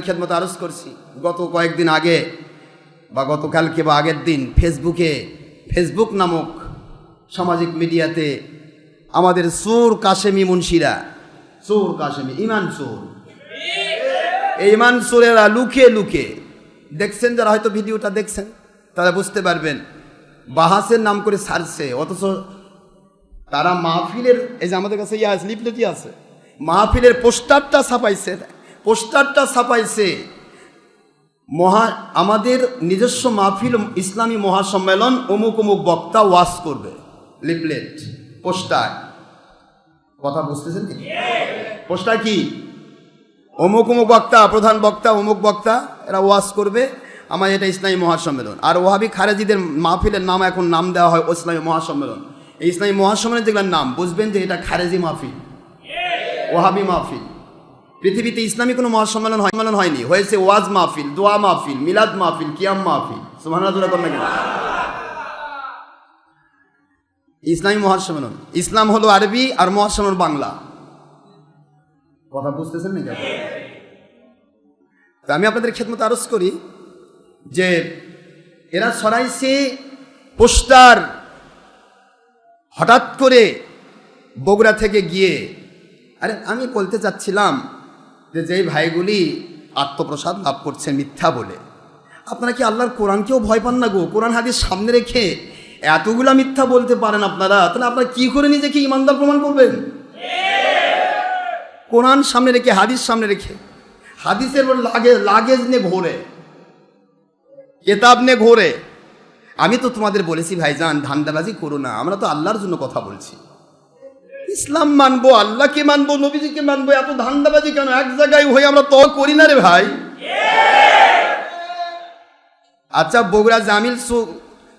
খেদমত আরজ করছি। গত কয়েকদিন আগে বা গতকালকে বা আগের দিন ফেসবুকে, ফেসবুক নামক সামাজিক মিডিয়াতে আমাদের সুর কাশেমি মুন্সিরা সুর কাশেমি, ইমান সুর এই ইমান সুরেরা লুকে লুকে, দেখছেন যারা হয়তো ভিডিওটা দেখছেন, তারা বুঝতে পারবেন, বাহাসের নাম করে সারছে, অথচ তারা মাহফিলের, এই যে আমাদের কাছে ইয়া আছে লিপলেটই আছে, মাহফিলের পোস্টারটা ছাপাইছে পোস্টারটা ছাপাইছে। মহা, আমাদের নিজস্ব মাহফিল, ইসলামী মহাসম্মেলন অমুক অমুক বক্তা ওয়াশ করবে। Leaflet, poster. কথা বুঝতেছেন কি? পোস্টার কি? অমুক অমুক বক্তা, প্রধান বক্তা, অমুক বক্তা, এরা ওয়াশ করবে। আমার এটা ইসলামী মহাসম্মেলন। আর ওহাবি খারেজিদের মাহফিলের নাম এখন নাম দেওয়া হয় ইসলামী মহাসম্মেলন। এই ইসলামী মহাসম্মেলন যেগুলোর নাম, বুঝবেন যে এটা খারেজি মাহফিল। ওহাবি মাহফিল। পৃথিবীতে ইসলামী কোনো মহাসম্মেলন সম্মেলন হয়নি। হয়েছে ওয়াজ মাহফিল, দোয়া মাহফিল, মিলাদ মাহফিল, কিয়াম মাহফিল। সুবহানাল্লাহ ইসলামী মহাসম্মেলন। ইসলাম হলো আরবি আর মহাসম্মেলন বাংলা। কথা বুঝতেছেন নাকি? তা আমি আপনাদের খেদমত আরজ করি যে এরা ছড়াইছে পোস্টার হঠাৎ করে বগুড়া থেকে গিয়ে। আরে আমি বলতে চাচ্ছিলাম যে যেই ভাইগুলি আত্মপ্রসাদ লাভ করছে মিথ্যা বলে। আপনারা কি আল্লাহর কোরআনকেও ভয় পান না গো? কোরআন হাদিস সামনে রেখে এতগুলা মিথ্যা বলতে পারেন আপনারা, তাহলে আপনারা কি করে নিজেকে ইমানদার প্রমাণ করবেন? কোরআন সামনে রেখে, হাদিস সামনে রেখে। হাদিসের লাগে, লাগেজ নিয়ে ঘোরে, কেতাব নিয়ে ঘোরে। আমি তো তোমাদের বলেছি, ভাইজান, ধান্দাবাজি করো না। আমরা তো আল্লাহর জন্য কথা বলছি। ইসলাম মানবো, আল্লাহকে মানবো, নবীজিকে মানবো, এত ধান্দাবাজি কেন? এক জায়গায় হয়ে আমরা তো করি না রে ভাই। আচ্ছা বগুড়া জামিল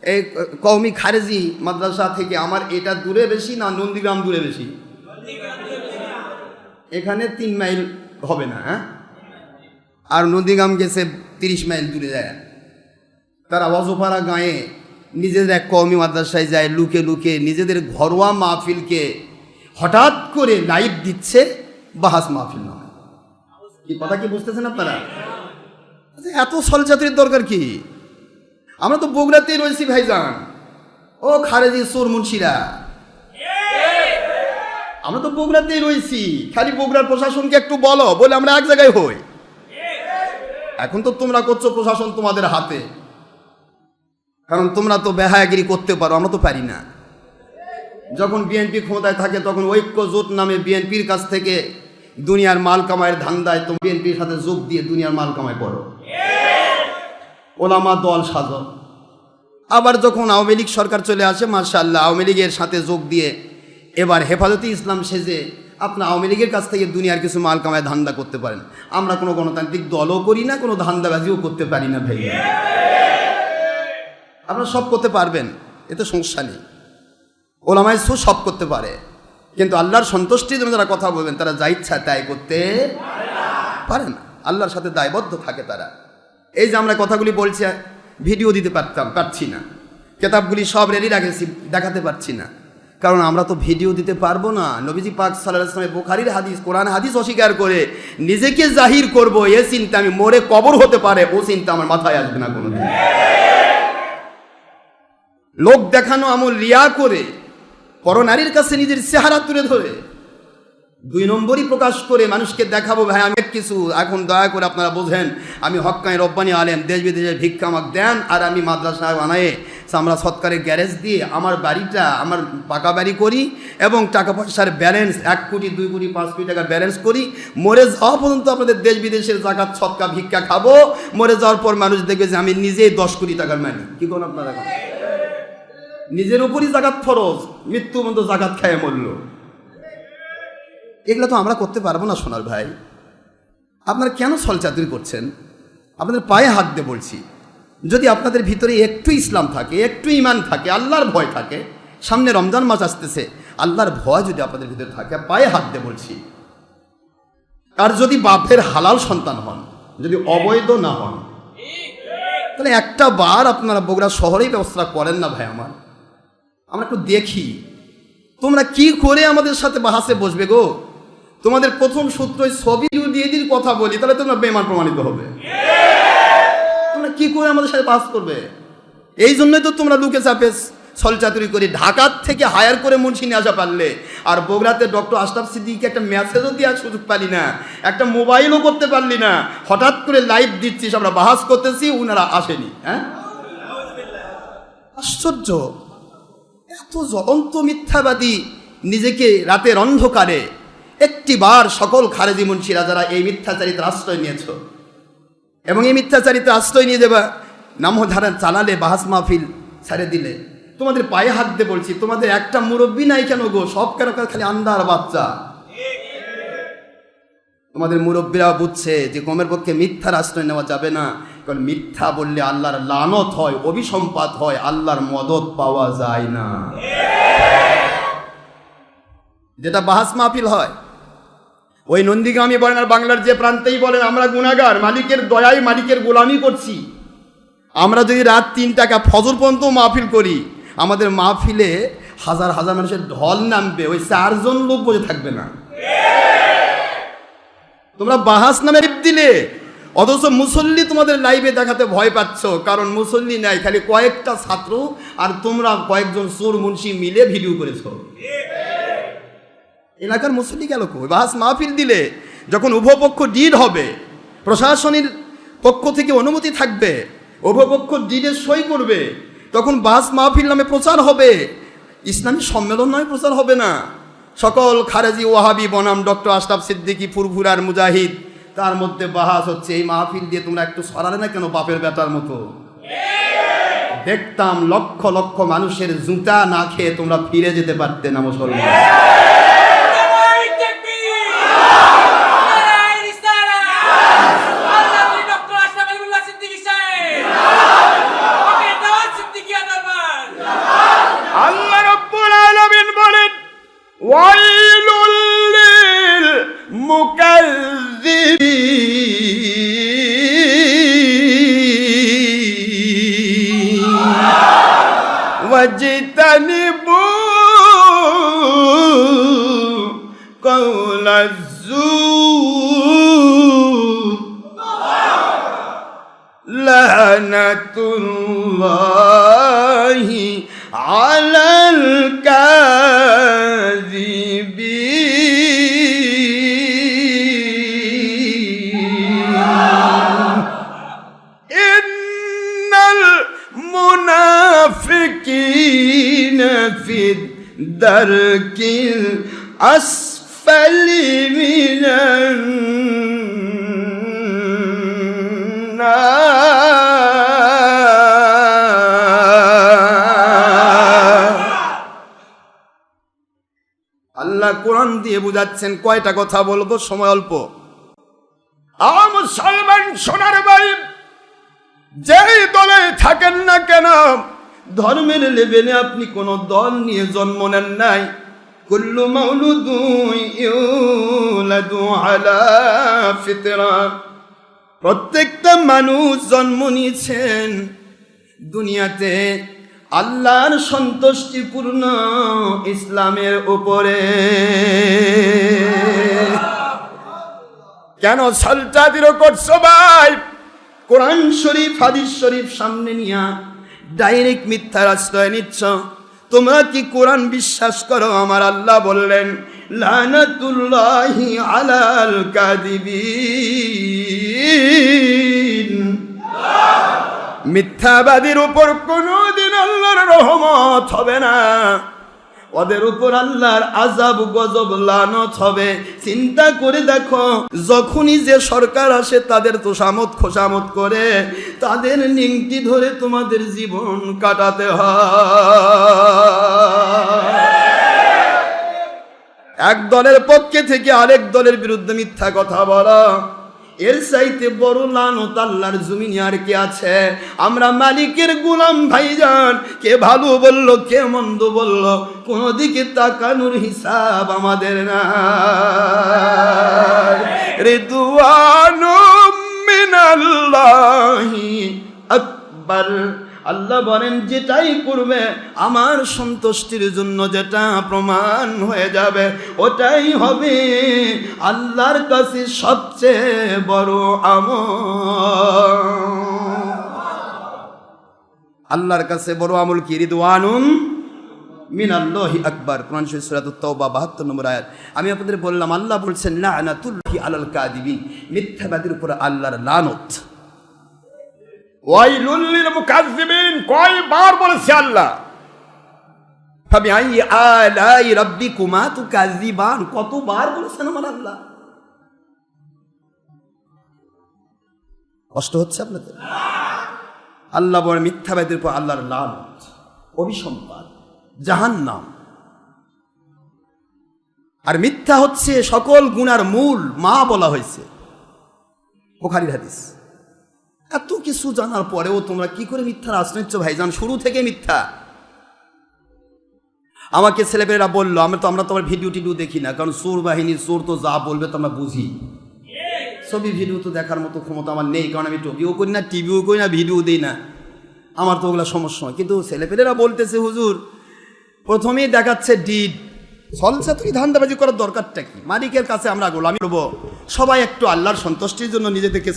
এই কৌমি খারেজি মাদ্রাসা থেকে আমার এটা দূরে বেশি না নন্দীগ্রাম দূরে বেশি? এখানে তিন মাইল হবে না হ্যাঁ? আর নন্দীগ্রাম গেছে তিরিশ মাইল দূরে যায়। তারা অজপাড়া গাঁয়ে নিজেদের এক কওমি মাদ্রাসায় যায়, লুকে লুকে নিজেদের ঘরোয়া মাহফিলকে হঠাৎ করে লাইভ দিচ্ছে বাহাস মাহফিল নয় কি কথা কি বুঝতেছেন আপনারা? আচ্ছা, এত সলচাতুরির দরকার কি? আমরা তো বগুড়াতেই রয়েছি ভাইজান। ও খারেজি সোর মুন্সিরা। আমরা তো বগুড়াতেই রয়েছি। খালি বগুড়ার প্রশাসনকে একটু বলো বলে আমরা এক জায়গায় হই। এখন তো তোমরা করছ প্রশাসন তোমাদের হাতে। কারণ তোমরা তো বেহায়াগিরি করতে পারো আমরা তো পারি না। যখন বিএনপি ক্ষমতায় থাকে, তখন ঐক্য জোট নামে বিএনপির কাছ থেকে দুনিয়ার মাল কামাইয়ের ধান্দায় তো বিএনপির সাথে যোগ দিয়ে দুনিয়ার মাল কামাই করো। ওলামা দল সাজ। আবার যখন আওয়ামী লীগ সরকার চলে আসে মার্শাল্লাহ আওয়ামী লীগের সাথে যোগ দিয়ে এবার হেফাজতে ইসলাম সেজে আপনার আওয়ামী লীগের কাছ থেকে দুনিয়ার কিছু মাল কামায় ধান্দা করতে পারেন। আমরা কোনো গণতান্ত্রিক দলও করি না, কোনো ধান্দাবাজিও করতে পারি না ভাই। আপনারা সব করতে পারবেন, এতে সমস্যা নেই। ওলামায় সু সব করতে পারে। কিন্তু আল্লাহর সন্তুষ্টির জন্য যারা কথা বলবেন, তারা যা ইচ্ছা তাই করতে পারে না। আল্লাহর সাথে দায়বদ্ধ থাকে তারা। এই যে আমরা কথাগুলি বলছি, ভিডিও দিতে পারতাম, পারছি না। কেতাবগুলি সব রেডি রাখেছি, দেখাতে পারছি না। কারণ আমরা তো ভিডিও দিতে পারব না। নবীজি পাক সাল্লাহ ইসলামের বোখারির হাদিস, কোরআন হাদিস অস্বীকার করে নিজেকে জাহির করব, এ চিন্তা আমি মরে কবর হতে পারে, ও চিন্তা আমার মাথায় আসবে না কোনোদিন। লোক দেখানো আমল রিয়া করে পরনারীর কাছে নিজের চেহারা তুলে ধরে। দুই নম্বরই প্রকাশ করে মানুষকে দেখাবো, ভাই, আমি কিছু, এখন দয়া করে আপনারা বোঝেন, আমি হক্কাই রব্বানি আলেন দেশ বিদেশের ভিক্ষা আমাকে দেন আর আমি মাদ্রাসা বানায়ে আমরা সৎকারের গ্যারেজ দিয়ে আমার বাড়িটা, আমার পাকা বাড়ি করি এবং টাকা পয়সার ব্যালেন্স, এক কোটি, দুই কোটি, পাঁচ কোটি টাকার ব্যালেন্স করি। মরে যাওয়া পর্যন্ত আপনাদের দেশ বিদেশের জাকাত, সৎকা, ভিক্ষা খাব। মরে যাওয়ার পর মানুষ দেখবে যে আমি নিজেই দশ কোটি টাকার মানি কি করুন আপনারা? নিজের উপরই জাগাত ফরজ, মৃত্যু পর্যন্ত জাকাত খায় মরল। এগুলো তো আমরা করতে পারব না, সোনার ভাই। আপনারা কেন সলচাতুরি করছেন? আপনাদের পায়ে হাত দিয়ে বলছি, যদি আপনাদের ভিতরে একটু ইসলাম থাকে, একটু ইমান থাকে, আল্লাহর ভয় থাকে, সামনে রমজান মাস আসতেছে, আল্লাহর ভয় যদি আপনাদের ভিতরে থাকে, পায়ে হাত দিয়ে বলছি। আর যদি বাপের হালাল সন্তান হন, যদি অবৈধ না হন, তাহলে একটা বার আপনারা বগুড়া শহরেই ব্যবস্থা করেন না ভাই আমার। আমরা একটু দেখি। তোমরা কি করে আমাদের সাথে বাহাসে বসবে গো? তোমাদের প্রথম সূত্র ওই ছবি যদি কথা বলি, তাহলে তোমরা বেমান প্রমাণিত হবে। তোমরা কি করে আমাদের সাথে পাস করবে? এই জন্যই তো তোমরা লুকে চাপে ছলচাতুরি করে ঢাকার থেকে হায়ার করে মুন্সি নিয়ে আসা পারলে। আর বগুড়াতে ডক্টর আশরাফ সিদ্দিককে একটা মেসেজও দেওয়ার সুযোগ পালি না। একটা মোবাইলও করতে পারলি না। হঠাৎ করে লাইভ দিচ্ছিস, আমরা বাহাস করতেছি, উনারা আসেনি হ্যাঁ? আশ্চর্য! এত জ্বলন্ত মিথ্যাবাদী নিজেকে রাতের অন্ধকারে একটিবার সকল খারেজি মুন্সিরা যারা এই মিথ্যাচারিতার আশ্রয় নিয়েছ, এবং এই মিথ্যাচারিত আশ্রয় নিয়ে যাবা নাম ধারা চালালে বাহাস মাহফিল ছেড়ে দিলে। তোমাদের পায়ে হাত দিয়ে বলছি, তোমাদের একটা মুরব্বী নাই কেন গো? সব কেন খালি আন্দার বাচ্চা। তোমাদের মুরব্বীরা বুঝছে যে কমের পক্ষে মিথ্যার আশ্রয় নেওয়া যাবে না। কারণ মিথ্যা বললে আল্লাহর লানত হয়, অভিসম্পাত হয়, আল্লাহর মদত পাওয়া যায় না। যেটা বাহাস মাহফিল হয়, ওই নন্দীগ্রামে বলেন আর বাংলার যে প্রান্তেই বলেন, আমরা গুণাগার মালিকের দয়ায় মালিকের গোলামি করছি। আমরা যদি রাত তিন টাকা ফজর পর্যন্ত মাহফিল করি, আমাদের মাহফিলে হাজার হাজার মানুষের ঢল নামবে, ওই চারজন লোক বসে থাকবে না। তোমরা বাহাস নামে দিলে। অথচ মুসল্লি তোমাদের লাইভে দেখাতে ভয় পাচ্ছ, কারণ মুসল্লি নাই, খালি কয়েকটা ছাত্র আর তোমরা কয়েকজন চোর মুন্সি মিলে ভিডিও করেছ। এলাকার মুসল্লি গেল কই? বাহাস মাহফিল দিলে, যখন উভপক্ষ ডিড হবে, প্রশাসনের পক্ষ থেকে অনুমতি থাকবে, উভয়পক্ষ ডিডে সই করবে, তখন বাস মাহফিল নামে প্রচার হবে। ইসলামী সম্মেলন নয় প্রচার হবে না। সকল খারেজি ওয়াহাবি বনাম ডক্টর আশরাফ সিদ্দিকী, ফুরফুরার মুজাহিদ, তার মধ্যে বাহাস হচ্ছে, এই মাহফিল দিয়ে তোমরা একটু সরালে না কেন বাপের বেটার মতো? দেখতাম লক্ষ লক্ষ মানুষের জুতা না খেয়ে তোমরা ফিরে যেতে পারতে না মুসলমান। واجتنبوا قول الزور لعنة الله على الكافر المنافقين في الدرك الأسفل من النار আল্লাহ কোরআন দিয়ে বুঝাচ্ছেন কয়টা কথা বলবো সময় অল্প আমার মুসলমান সোনার বাড়ি যেই দলে থাকেন না কেন ধর্মের লেভেলে আপনি কোন দল নিয়ে জন্ম নেন নাই। কুল্লু মাউলুদু আলা ফিতরা। প্রত্যেকটা মানুষ জন্ম নিয়েছেন। দুনিয়াতে আল্লাহর সন্তুষ্টিপূর্ণ ইসলামের উপরে। কেন সলচাদিরও করছ ভাই কোরআন শরীফ, হাদিস শরীফ সামনে নিয়া ডাইরেক্ট মিথ্যার আশ্রয় নিচ্ছ। তোমরা কি কোরআন বিশ্বাস করো? আমার আল্লাহ বললেন, লানাতুল্লাহি আলাল মিথ্যাবাদীর উপর কোনোদিন আল্লাহর রহমত হবে না। ওদের উপর আল্লাহর আজাব গজব লানত হবে। চিন্তা করে দেখো, যখনই যে সরকার আসে, তাদের তোষামত খোসামত করে, তাদের নিংটি ধরে তোমাদের জীবন কাটাতে হয়। এক দলের পক্ষে থেকে আরেক দলের বিরুদ্ধে মিথ্যা কথা বলা। এর চাইতে বড় লানত আল্লাহর জমিনে আর কে আছে? আমরা মালিকের গোলাম ভাইজান। কে ভালো বলল, কে মন্দ বলল, কোন দিকে তাকানোর হিসাব আমাদের না রিদওয়ানু মিনাল্লাহি আকবার। আল্লাহ বলেন, যেটাই করবে, আমার সন্তুষ্টির জন্য যেটা প্রমাণ হয়ে যাবে, ওটাই হবে আল্লাহর কাছে সবচেয়ে বড় আমল। আল্লাহর কাছে বড় আমল কি? রিদওয়ানুন মিনাল্লাহি আকবার। কোরআন শরীফ সূরা তাওবা 72 নম্বর আয়াত। আমি আপনাদের বললাম, আল্লাহ বলছেন, লানাতুল্লাহি আলাল কাযিবিন। মিথ্যাবাদীর উপর আল্লাহর লানত। ওয়াইলুল্লিল মুকাজ্জিবিন কয়বার বলেছে আল্লাহ? আই আলাই রাব্বিকুমা কতবার বলেছেন আমার আল্লাহ? কষ্ট হচ্ছে আপনাদের? আল্লাহ বলে মিথ্যাবাদীর উপর আল্লাহর লানত অভিসম্পাদ জাহান নাম আর মিথ্যা হচ্ছে সকল গুণার মূল, মা বলা হয়েছে। বোখারির হাদিস। এত কিছু জানার পরেও তোমরা কি করে মিথ্যার আশ্রয় নিচ্ছ ভাইজান? শুরু থেকে মিথ্যা। আমাকে ছেলেপেলেরা বলল, আমরা তো, আমরা তোমার ভিডিও টিডিও দেখি না, কারণ সুর বাহিনী সুর তো যা বলবে তো আমরা বুঝি। ছবি ভিডিও তো দেখার মতো ক্ষমতা আমার নেই, কারণ আমি টবিও করি না, টিভিও করি না ভিডিও দিই না। আমার তো ওগুলো সমস্যা হয়। কিন্তু ছেলেপেলেরা বলতেছে, হুজুর, প্রথমেই দেখাচ্ছে ডিড। সলসা তুই ধান্দাবাজি করার দরকারটা কি? মালিকের কাছে আমরা গোলামি করব। সবাই একটু আল্লাহর সন্তুষ্টির জন্য নিজেদেরকে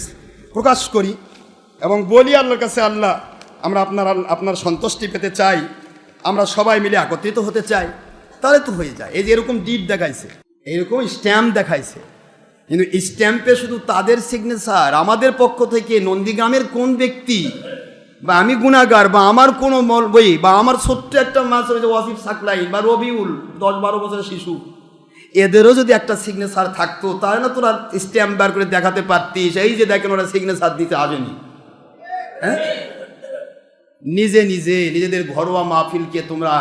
প্রকাশ করি। এবং বলি আল্লাহর কাছে, আল্লাহ, আমরা আপনার আপনার সন্তুষ্টি পেতে চাই, আমরা সবাই মিলে একত্রিত হতে চাই, তাহলে তো হয়ে যায়। এই যে এরকম ডিপ দেখাইছে এরকম স্ট্যাম্প দেখাইছে। কিন্তু স্ট্যাম্পে শুধু তাদের সিগনেচার আমাদের পক্ষ থেকে নন্দীগ্রামের কোন ব্যক্তি বা আমি গুণাগার বা আমার কোনো বই বা আমার ছোট্ট একটা মাছ হয়েছে ওয়াসিফ সাকলাই বা রবিউল, দশ বারো বছরের শিশু, এদেরও যদি একটা সিগনেচার থাকতো, তাহলে না তোরা স্ট্যাম্প বার করে দেখাতে পারতিস। এই যে দেখেন ওরা সিগনেচার দিতে আসেনি। হ্যাঁ? নিজে নিজে নিজেদের ঘরোয়া মাহফিলকে তোমরা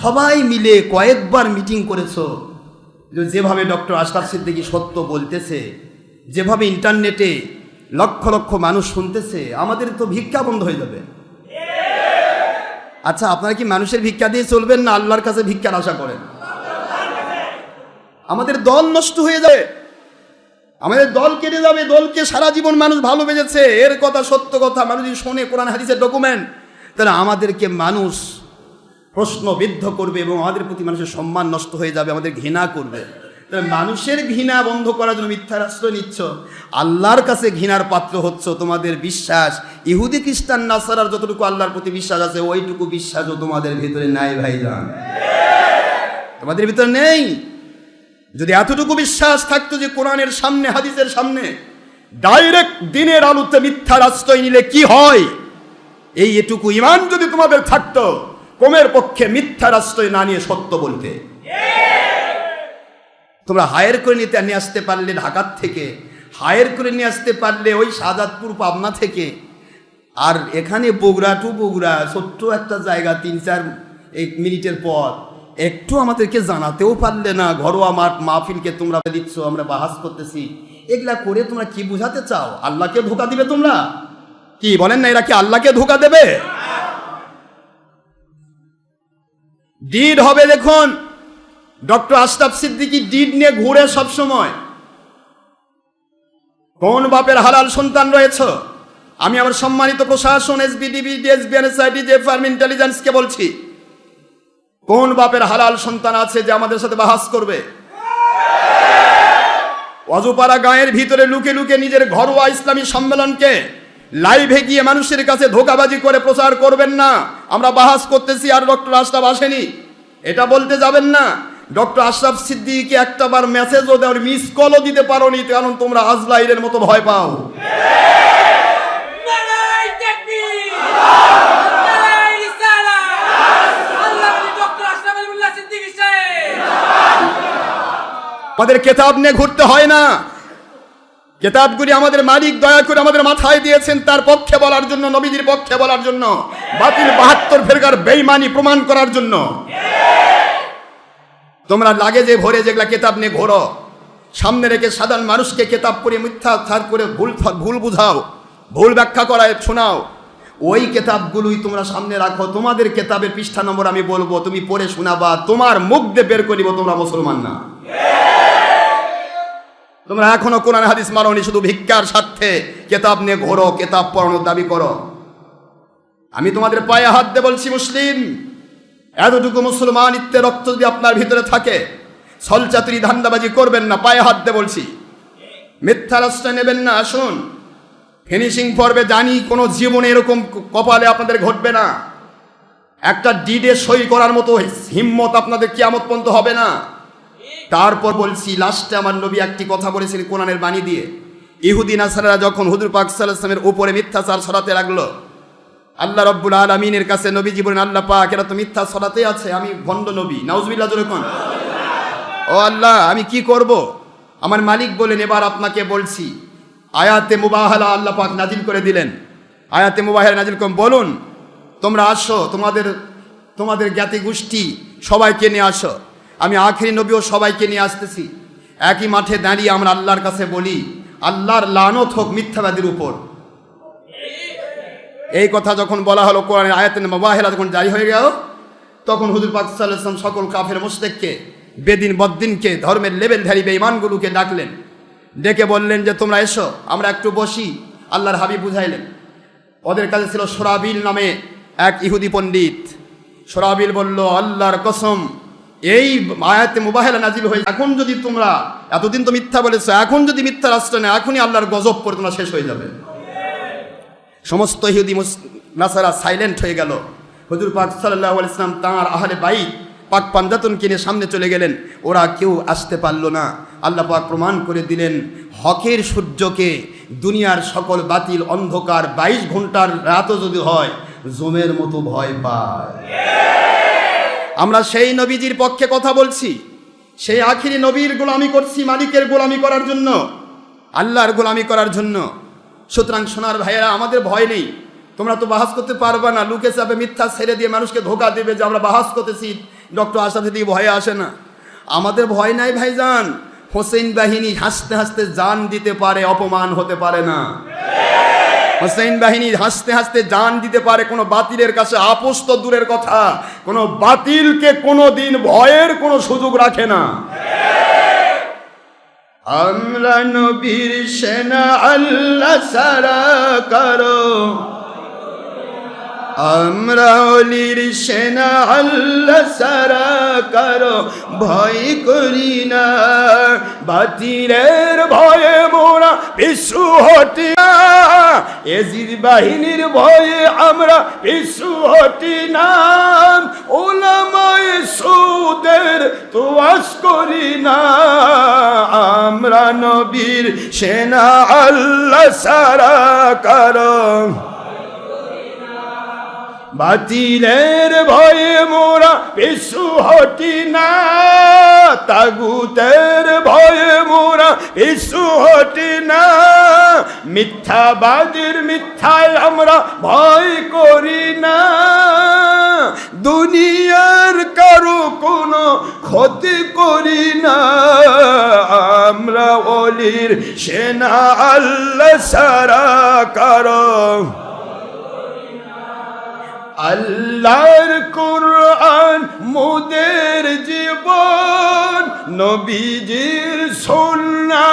সবাই মিলে কয়েকবার মিটিং করেছ। যেভাবে ডক্টর আশরাফ সিদ্দিকী সত্য বলতেছে, যেভাবে ইন্টারনেটে লক্ষ লক্ষ মানুষ শুনতেছে, আমাদের তো ভিক্ষা বন্ধ হয়ে যাবে। আচ্ছা আপনারা কি মানুষের ভিক্ষা দিয়ে চলবেন না আল্লাহর কাছে ভিক্ষার আশা করেন? আমাদের দল নষ্ট হয়ে যাবে। আমাদের দল কেটে যাবে, দলকে সারা জীবন মানুষ ভালোবেসেছে। এর কথা সত্য কথা, মানুষ যদি শোনে কোরআন, হাদিসের ডকুমেন্ট তাহলে আমাদেরকে মানুষ প্রশ্নবিদ্ধ করবে এবং আমাদের প্রতি মানুষের সম্মান নষ্ট হয়ে যাবে, আমাদের ঘৃণা করবে। মানুষের ঘৃণা বন্ধ করার জন্য মিথ্যার আশ্রয় নিচ্ছ, আল্লাহর কাছে ঘৃণার পাত্র হচ্ছ, তোমাদের বিশ্বাস। ইহুদি, খ্রিস্টান, নাসারার যতটুকু আল্লাহর প্রতি বিশ্বাস আছে, ওইটুকু বিশ্বাসও তোমাদের ভিতরে নাই, ভাইজান। তোমাদের ভিতরে নেই? যদি এতটুকু বিশ্বাস থাকতো যে কোরআনের সামনে, হাদিসের সামনে ডাইরেক্ট দিনের আলোতে মিথ্যার আশ্রয় নিলে কি হয়? এই এটুকু ইমান যদি তোমাদের থাকতো, কমের পক্ষে মিথ্যার আশ্রয় না নিয়ে সত্য বলতে। তোমরা হায়ার করে নিতে, নিয়ে আসতে পারলে ঢাকার থেকে, হায়ার করে নিয়ে আসতে পারলে ওই সাজাদপুর পাবনা থেকে। আর এখানে বগুড়া টু বগুড়া, ছোট্ট একটা জায়গা, তিন চার এক মিনিটের পর একটু আমাদেরকে জানাতেও পারলে না, ঘরোয়া মাঠ মাহফিলকে তোমরা দিচ্ছ, আমরা বাহাস করতেছি। এগুলা করে তোমরা কি বুঝাতে চাও? আল্লাহকে ধোকা দিবে তোমরা? কি বলেন না, এরা কি আল্লাহকে ধোকা দেবে? ডিড হবে দেখুন। ডক্টর আশরাফ সিদ্দিকি ডিড নিয়ে ঘুরে সব সময় কোন বাপের হালাল সন্তান রয়েছে? আমি আমার সম্মানিত প্রশাসন এসবিডিবি ডিএসবিএন এসআইটি যে ফার্ম ইন্টেলিজেন্সকে বলছি। কোন বাপের হালাল সন্তান আছে যে আমাদের সাথে বাহাস করবে? অজুপাড়া গাঁয়ের ভিতরে লুকে লুকে নিজের ঘরোয়া ইসলামী সম্মেলনকে লাইভে গিয়ে মানুষের কাছে ধোকাবাজি করে প্রচার করবেন না। আমরা বাহাস করতেছি আর ডক্টর আশরাফ আসেনি। এটা বলতে যাবেন না। ডক্টর আশরাফ সিদ্দিকে একটা বার মেসেজও দেওয়ার মিস কলও দিতে পারোনি, কারণ তোমরা আজলাইলের মতো ভয় পাও নারাই তাকবীর নারাই রিসালাত আল্লাহ নবী ডক্টর আশরাফ আলী সিদ্দিকী সাহেব আমাদের কেতাব নিয়ে ঘুরতে হয় না। কেতাবগুলি আমাদের মালিক দয়া করে আমাদের মাথায় দিয়েছেন তার পক্ষে বলার জন্য, নবীজির পক্ষে বলার জন্য, বাতিল বাহাত্তর ফেরকার বেইমানি প্রমাণ করার জন্য। তোমরা লাগে যে ভরে যেগুলা কেতাব নিয়ে ঘোরো, সামনে রেখে সাধারণ মানুষকে কেতাব করে মিথ্যা থার করে ভুল ভুল বুঝাও, ভুল ব্যাখ্যা করায় শোনাও। ওই কেতাবগুলোই তোমরা সামনে রাখো। তোমাদের কেতাবের পৃষ্ঠা নম্বর আমি বলব, তুমি পড়ে শোনাবা, তোমার মুখ দিয়ে বের করিব তোমরা মুসলমান না। তোমরা এখনও কোরআন হাদিস মারোনি শুধু ভিক্ষার স্বার্থে। কেতাব নিয়ে ঘোরো, কেতাব পড়ানোর দাবি করো। আমি তোমাদের পায়ে হাত দিয়ে বলছি, মুসলিম, এতটুকু মুসলমানিত্বে রক্ত যদি আপনার ভিতরে থাকে ছলচাতুরি ধান্দাবাজি করবেন না, পায়ে হাত দিয়ে বলছি। মিথ্যার আশ্রয় নেবেন না, আসুন। ফিনিশিং পর্বে জানি কোনো জীবনে এরকম কপালে আপনাদের ঘটবে না। একটা ডিডে সই করার মতো হিম্মত আপনাদের কিয়ামত পর্যন্ত হবে না। তারপর বলছি, লাস্টে আমার নবী একটি কথা বলেছেন কোরআনের বাণী দিয়ে। ইহুদি নাসারা যখন হুজুর পাক সাল্লামের উপরে মিথ্যাচার সরাতে লাগল, আল্লাহ রব্বুল আলমিনের কাছে নবী জীবন আল্লাহ পাক, এরা তো মিথ্যা ছড়াতে আছে, আমি ভণ্ড নবী। নাউজবিল্লাহ যেরকম ও আল্লাহ, আমি কি করব? আমার মালিক বলেন, এবার আপনাকে বলছি, আয়াতে মুবাহালা আল্লাহ পাক নাজিল করে দিলেন। আয়াতে মুবাহালা নাজিল করেন বলুন, তোমরা আসো, তোমাদের তোমাদের জ্ঞাতি গোষ্ঠী সবাইকে নিয়ে আসো। আমি আখেরি নবীও সবাইকে নিয়ে আসতেছি। একই মাঠে দাঁড়িয়ে আমরা আল্লাহর কাছে বলি, আল্লাহর লানত হোক মিথ্যাবাদীর উপর। এই কথা যখন বলা হলো কোরআনের আয়াতের মোবাহেলা যখন জারি হয়ে গেল, তখন হুজুর পাক সাল্লাল্লাহু আলাইহি ওয়াসাল্লাম সকল কাফের মুশরিককে, বেদিন বদ্দিনকে, ধর্মের লেভেলধারী বেঈমানগুলোকে ডাকলেন। ডেকে বললেন যে, তোমরা এসো, আমরা একটু বসি। আল্লাহর হাবিব বুঝাইলেন, ওদের কাছে ছিল সোরাবিল নামে এক ইহুদি পণ্ডিত। সোরাবিল বলল, আল্লাহর কসম এই আয়াতে মুবাহেলা নাজিল হয়ে এখন যদি তোমরা এতদিন তো মিথ্যা বলেছ, এখন যদি মিথ্যা রাষ্ট্র নেয়, এখনই আল্লাহর গজব করে তোমরা শেষ হয়ে যাবে। সমস্ত ইহুদি নাসারা সাইলেন্ট হয়ে গেল। হুজুর পাক সাল্লাহ ইসলাম তাঁর আহলে বাইত পাক পাঞ্জাতন কিনে সামনে চলে গেলেন। ওরা কেউ আসতে পারল না। আল্লাহ পাক প্রমাণ করে দিলেন, হকের সূর্যকে দুনিয়ার সকল বাতিল অন্ধকার বাইশ ঘণ্টার রাতও যদি হয়, জমের মতো ভয় পায়। আমরা সেই নবীজির পক্ষে কথা বলছি। সেই আখিরি নবীর গোলামি করছি মালিকের গোলামি করার জন্য, আল্লাহর গোলামি করার জন্য। সুতরাং সোনার ভাইয়েরা, আমাদের ভয় নেই। তোমরা তো বাহাস করতে পারবে না, লুকে চাপে মিথ্যা ছেড়ে দিয়ে মানুষকে ধোকা দেবে যে আমরা বাহাস করতেছি। ডক্টর আশাফ দিয়ে ভয়ে আসে না। আমাদের ভয় নাই ভাইজান। হোসেন বাহিনী হাসতে হাসতে জান দিতে পারে, অপমান হতে পারে না। হোসেন বাহিনী হাসতে হাসতে জান দিতে পারে কোনো বাতিলের কাছে। আপোষ তো দূরের কথা। কোনো বাতিলকে কোনো দিন ভয়ের কোনো সুযোগ রাখে না। আমরা নবীর সেনা আল্লাহ সারা করো। আমরা অলির সেনা আল্লাহ সারা করো ভয় করি না। বাতিলের ভয়ে মোরা পিছু হটি না। এজির বাহিনীর ভয়ে আমরা পিছু হটি না। ওলামায় সুদের তোয়াস করি না। আমরা নবীর সেনা আল্লাহ সারা করো বাতিলের ভয়ে মোরা পিছু হটি না, তাগুতের ভয়ে মোরা পিছু হটি না। মিথ্যাবাদীর মিথ্যায় আমরা ভয় করি না। দুনিয়ার কারও কোনো ক্ষতি করি না। আমরা অলির সেনা আল্লাহ সারা কারও আল্লাহর কোরআন মোদের জীবন, নবীজির সন্না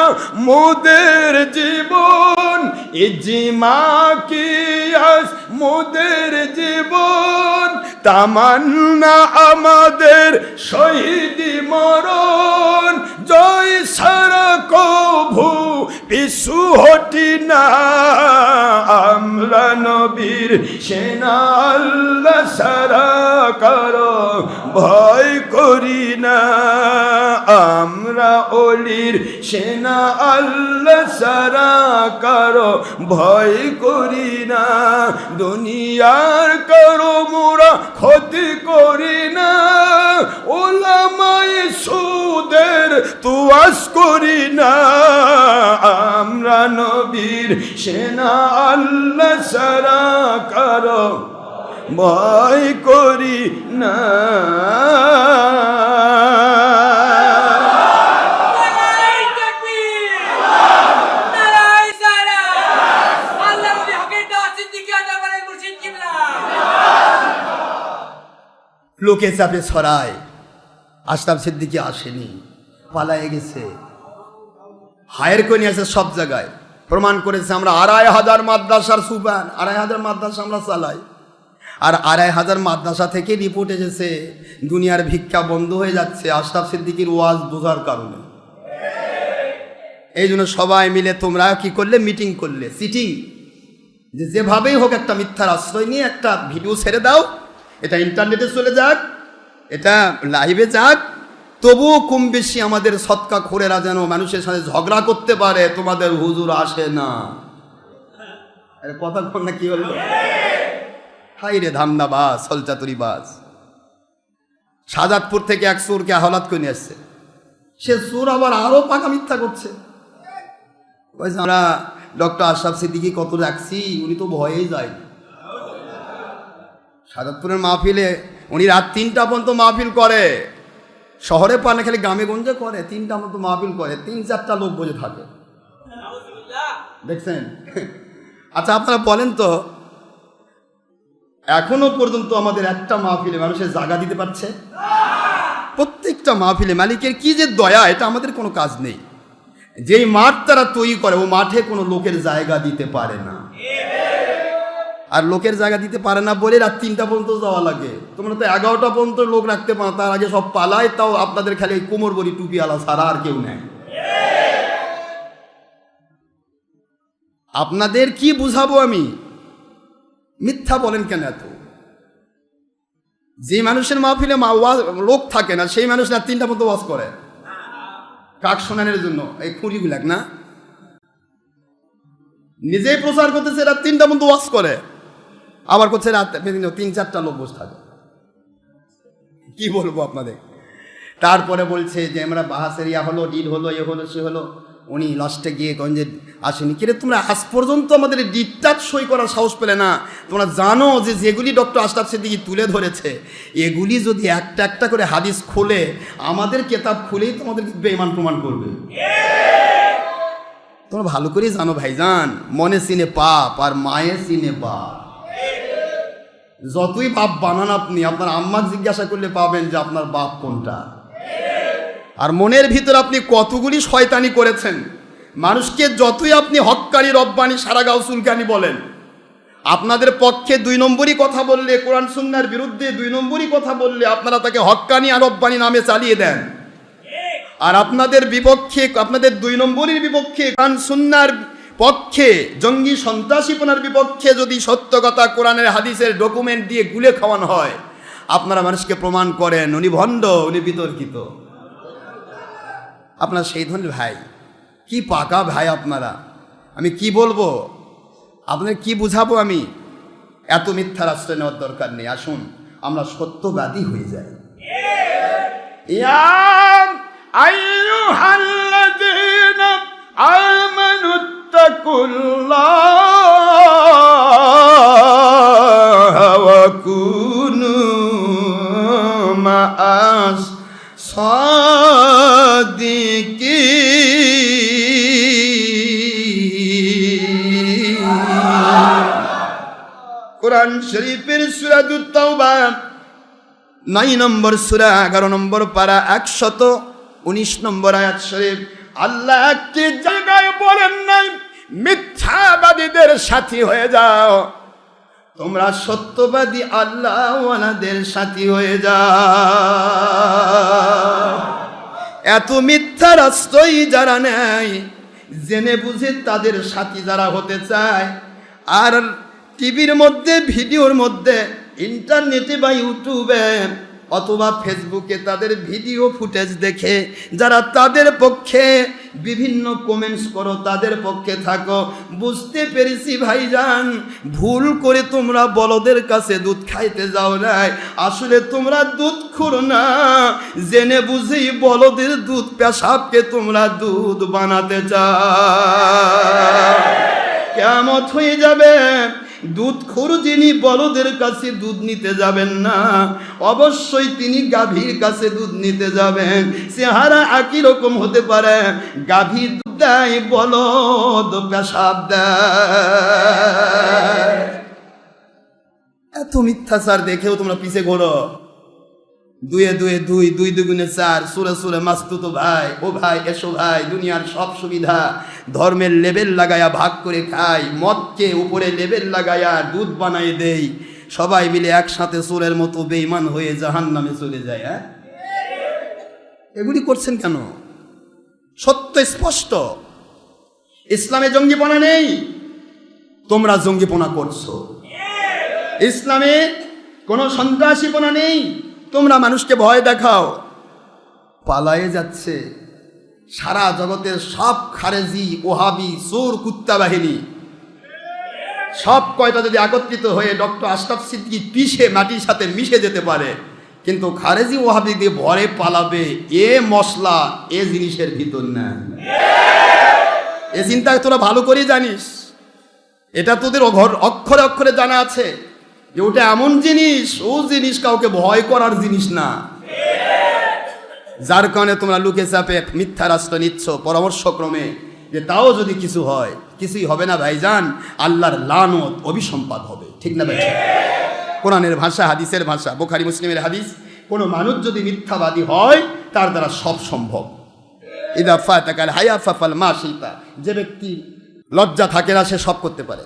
মোদের জীবন, ইজিমা কিয়াস মোদের জীবন, তামান্না আমাদের শহীদ মরণ, জয় সারা কভু পিছু হটি না। আমরা নবীর সেনা আল্লাহ সারা করো, ভয় করি না। আমরা অলির সেনা আল্লাহ সারা করো, ভয় করি না। দুনিয়ার করো মোরা ক্ষতি করি না। ওলামায় সুদের তুয়াস করি না। আমরা নবীর সেনা আল্লাহ সারা করো ভয় করি না। লোকে চাপে ছড়ায়। আশরাফ সিদ্দিকি আসেনি, পালায়ে গেছে। হায়ার করে নিয়ে আসে সব জায়গায়। প্রমাণ করেছে আমরা আড়াই হাজার মাদ্রাসার সুবান, আড়াই হাজার মাদ্রাসা আমরা চালাই। আর আড়াই হাজার মাদ্রাসা থেকে রিপোর্ট এসেছে, দুনিয়ার ভিক্ষা বন্ধ হয়ে যাচ্ছে, আশরাফ সিদ্দিকির ওয়াজ বোঝার কারণে। এই জন্য সবাই মিলে তোমরা কি করলে? মিটিং করলে। সিটিং যে যেভাবেই হোক একটা মিথ্যার আশ্রয় নিয়ে একটা ভিডিও ছেড়ে দাও, এটা ইন্টারনেটে চলে যাক, এটা লাইভে যাক তবুও কম বেশি আমাদের সৎকা খোরেরা যেন মানুষের সাথে ঝগড়া করতে পারে, তোমাদের হুজুর আসে না। আরে কথা না, কি হলো হাই রে ধামনা বাস সলচাতুরি বাস সাজাদপুর থেকে এক সুরকে হাওলাত করে নিয়ে আসছে। সে সুর আবার আরও পাকা মিথ্যা করছে। আমরা ডক্টর আশরাফ সিদ্দিকি কত রাখছি, উনি তো ভয়েই যায়। সাজাদপুরের মাহফিলে উনি রাত তিনটা পর্যন্ত মাহফিল করে। শহরে পায় না খালি গ্রামে গঞ্জে করে তিনটা মতো মাহফিল করে তিন চারটা লোক বসে থাকে। দেখছেন? আচ্ছা আপনারা বলেন তো এখনও পর্যন্ত আমাদের একটা মাহফিলে মানুষের জায়গা দিতে পারছে? প্রত্যেকটা মাহফিলে মালিকের কি যে দয়া এটা আমাদের কোনো কাজ নেই। যেই মাঠ তারা তৈরি করে ও মাঠে কোনো লোকের জায়গা দিতে পারে না। আর লোকের জায়গা দিতে পারে না বলে রাত তিনটা পর্যন্ত যাওয়া লাগে। তোমরা তো এগারোটা পর্যন্ত লোক রাখতে পারো তার আগে সব পালায়, তাও আপনাদের খালি এই কোমর বলি টুপি, আলা সারা আর কেউ নেয়। আপনাদের কি বুঝাবো আমি? মিথ্যা বলেন কেন এত? যে মানুষের মা ওয়াজ, লোক থাকে না, সেই মানুষ রাত তিনটা মতো ওয়াজ করে। কাক শোনানোর জন্য, এই খুঁড়িগুলাক না? নিজেই প্রচার করতেছে, রাত তিনটা মতো ওয়াজ করে। আবার করছে রাত তিন চারটা লোক বসে থাকে। কি বলব আপনাদের? তারপরে বলছে যে, আমরা বাহাসের ইয়া হলো, ডিড হলো, এ হলো, সে হলো। উনি লাস্টে গিয়ে গঞ্জে আসেনি। কিরে, তোমরা আজ পর্যন্ত আমাদের ডিটটা সই করার সাহস পেলে না। তোমরা জানো যে, যেগুলি ডক্টর আশরাফ সিদ্দিকি তুলে ধরেছে, এগুলি যদি একটা একটা করে হাদিস খোলে, আমাদের কেতাব খুলেই তোমাদের বেমান প্রমাণ করবে। তোমরা ভালো করেই জানো ভাইজান, মনে সিনে পাপ আর মায়ে সিনে বাপ। যতই বাপ বানান আপনি, আপনার আম্মা জিজ্ঞাসা করলে পাবেন যে আপনার বাপ কোনটা। আর মনের ভিতর আপনি কতগুলি শয়তানি করেছেন। মানুষকে যতই আপনি হক্কানি রব্বানি সারা গাও সুলকানি বলেন, আপনাদের পক্ষে দুই নম্বরই কথা বললে, কোরআন সুন্নার বিরুদ্ধে দুই নম্বরই কথা বললে আপনারা তাকে হক্কানি আর রব্বানি নামে চালিয়ে দেন। আর আপনাদের বিপক্ষে, আপনাদের দুই নম্বরের বিপক্ষে কোরআন সুন্নার পক্ষে, জঙ্গি সন্ত্রাসীপনার বিপক্ষে যদি সত্য কথা কোরআনের হাদিসের ডকুমেন্ট দিয়ে গুলে খাওয়ানো হয়, আপনারা মানুষকে প্রমাণ করেন, উনি ভণ্ড, উনি বিতর্কিত। আপনার সেই ধরনের ভাই, কি পাকা ভাই আপনারা? আমি কি বলব? আপনার কি বুঝাবো আমি? এত মিথ্যা আশ্রয় নেওয়ার দরকার নেই, আসুন, আমরা সত্যবাদী হয়ে যাই। ইয়া আইয়ুহাল্লাযীনা আমানুত آمنوا اتقوا الله وكونوا مع الصادقين কোরআন শরীফের সুরাদুত তাওবা নয় নম্বর সুরা এগারো নম্বর পারা একশত উনিশ নম্বর আয়াত শরীফ আল্লাহ একটি জায়গায় বলেন নাই মিথ্যাবাদীদের সাথী হয়ে যাও। তোমরা সত্যবাদী আল্লাহ ওয়ালাদের সাথী হয়ে যাও। এত মিথ্যার আশ্রয় যারা নেয়, জেনে বুঝে তাদের সাথী যারা হতে চায়। আর টিভির মধ্যে, ভিডিওর মধ্যে, ইন্টারনেটে বা ইউটিউবে অথবা ফেসবুকে তাদের ভিডিও ফুটেজ দেখে যারা তাদের পক্ষে বিভিন্ন কমেন্টস করো, তাদের পক্ষে থাকো। বুঝতে পেরেছি ভাইজান, ভুল করে তোমরা বলদের কাছে দুধ খাইতে যাও নাই। আসলে তোমরা দুধ খুরো না। জেনে বুঝেই বলদের দুধ পেশাবকে তোমরা দুধ বানাতে চাও। কেমত হয়ে যাবে। দুধ খরু যিনি বলদের কাছে দুধ নিতে যাবেন না, অবশ্যই তিনি গাভীর কাছে দুধ নিতে যাবেন। চেহারা একই রকম হতে পারে গাভী দুধ দেয়, বলদ পেশাব দেয়। এত মিথ্যাচার দেখেও তোমরা পিছে ঘোরো। দুয়ে দুয়ে দুই দুই দুগুণে চার, সুরে সুরে মাস্তুত ভাই, ও ভাই, এসো ভাই, দুনিয়ার সব সুবিধা। ধর্মের লেবেল লাগায়া ভাগ করে খাই, মদকে উপরে লেবেল লাগায়া দুধ বানাই দেই। সবাই মিলে একসাথে চোরের মতো বেইমান হয়ে জাহান নামে চলে যায় হ্যাঁ? এগুলি করছেন কেন? সত্য স্পষ্ট। ইসলামে জঙ্গিপনা নেই। তোমরা জঙ্গিপনা করছ। ইসলামে কোনো সন্ত্রাসীপনা নেই। তোমরা মানুষকে ভয় দেখাও। পালায়ে যাচ্ছে সারা জগতের সব খারেজি, ওহাবি সোর কুত্তা বাহিনী। সব কয়টা যদি একত্রিত হয়ে ডক্টর আশরাফ সিদ্দিকি পিষে মাটির সাথে মিশে যেতে পারে, কিন্তু খারেজি, ওহাবি দিয়ে ভরে পালাবে, এ মশলা, এ জিনিসের ভিতর না। এ চিন্তা তোরা ভালো করেই জানিস। এটা তোদের অক্ষরে অক্ষরে জানা আছে। যে ওটা এমন জিনিস, ও জিনিস কাউকে ভয় করার জিনিস না। যার কারণে তোমরা লুকে চাপে মিথ্যা রাষ্ট্র নিচ্ছ পরামর্শক্রমে, যে তাও যদি কিছু হয়, কিছুই হবে না ভাইজান, আল্লাহর লানত অভিসম্পাদ হবে। ঠিক না ভাই কোরআনের ভাষা, হাদিসের ভাষা, বোখারি, মুসলিমের হাদিস, কোনো মানুষ যদি মিথ্যাবাদী হয়, তার দ্বারা সব সম্ভব। ইদা ফাতাকাল হায়া ফাফাল মা শিল্পা যে ব্যক্তি লজ্জা থাকে না, সে সব করতে পারে।